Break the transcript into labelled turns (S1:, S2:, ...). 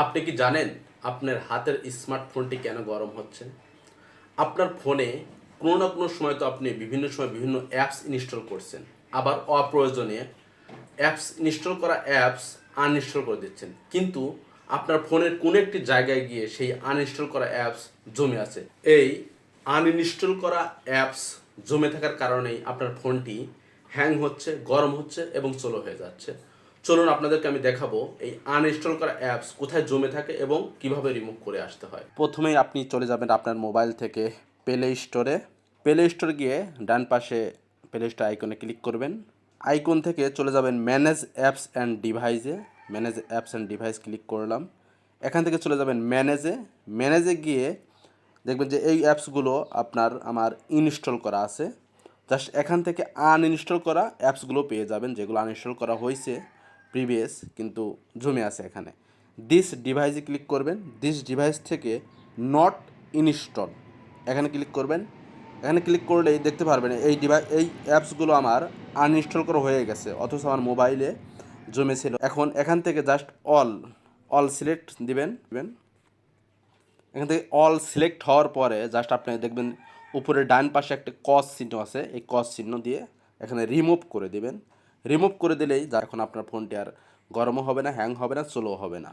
S1: আপনি কি জানেন আপনার হাতের স্মার্টফোনটি কেন গরম হচ্ছে? আপনার ফোনে কোনো না কোনো সময় তো আপনি বিভিন্ন সময় বিভিন্ন অ্যাপস ইনস্টল করছেন। আবার অপ্রয়োজনে অ্যাপস ইনস্টল করা অ্যাপস আনইনস্টল করে দিচ্ছেন। কিন্তু আপনার ফোনের কোনো একটি জায়গায় গিয়ে সেই আনইনস্টল করা অ্যাপস জমে আছে। এই আনইনস্টল করা অ্যাপস জমে থাকার কারণেই আপনার ফোনটি হ্যাং হচ্ছে, গরম হচ্ছে এবং স্লো হয়ে যাচ্ছে। চলুন আপনাদেরকে আমি দেখাবো এই আনইনস্টল করা অ্যাপস কোথায় জমে থাকে এবং কীভাবে রিমুভ করে আসতে হয়। প্রথমেই আপনি চলে যাবেন আপনার মোবাইল থেকে প্লে স্টোরে প্লে স্টোরে গিয়ে ডান পাশে প্লে স্টোর আইকনে ক্লিক করবেন। আইকন থেকে চলে যাবেন ম্যানেজ অ্যাপস অ্যান্ড ডিভাইসে manage apps and device click করলাম। এখান থেকে চলে যাবেন ম্যানেজে ম্যানেজে গিয়ে দেখবেন যে এই অ্যাপসগুলো আপনার আমার ইনস্টল করা আছে। জাস্ট এখান থেকে আনইনস্টল করা অ্যাপসগুলো পেয়ে যাবেন যেগুলো আনইনস্টল করা হয়েছে। প্রিভিয়াস কিন্তু জমে আছে এখানে। দিস ডিভাইসে ক্লিক করবেন। দিস ডিভাইস থেকে নট ইনস্টল এখানে ক্লিক করবেন। এখানে ক্লিক করলেই দেখতে পারবেন এই ডিভাইস এই অ্যাপসগুলো আমার আনইনস্টল করা হয়ে গেছে, অথচ আমার মোবাইলে জমেছিল। এখন এখান থেকে জাস্ট অল অল সিলেক্ট দিবেন। দিবেন এখান থেকে অল সিলেক্ট হওয়ার পরে জাস্ট আপনি দেখবেন উপরে ডান পাশে একটা কস চিহ্ন আছে, এই কস চিহ্ন দিয়ে এখানে রিমুভ করে দিবেন। রিমুভ করে দিলেই এখন আপনার ফোনটি আর গরমও হবে না হ্যাং হবে না স্লো হবে না।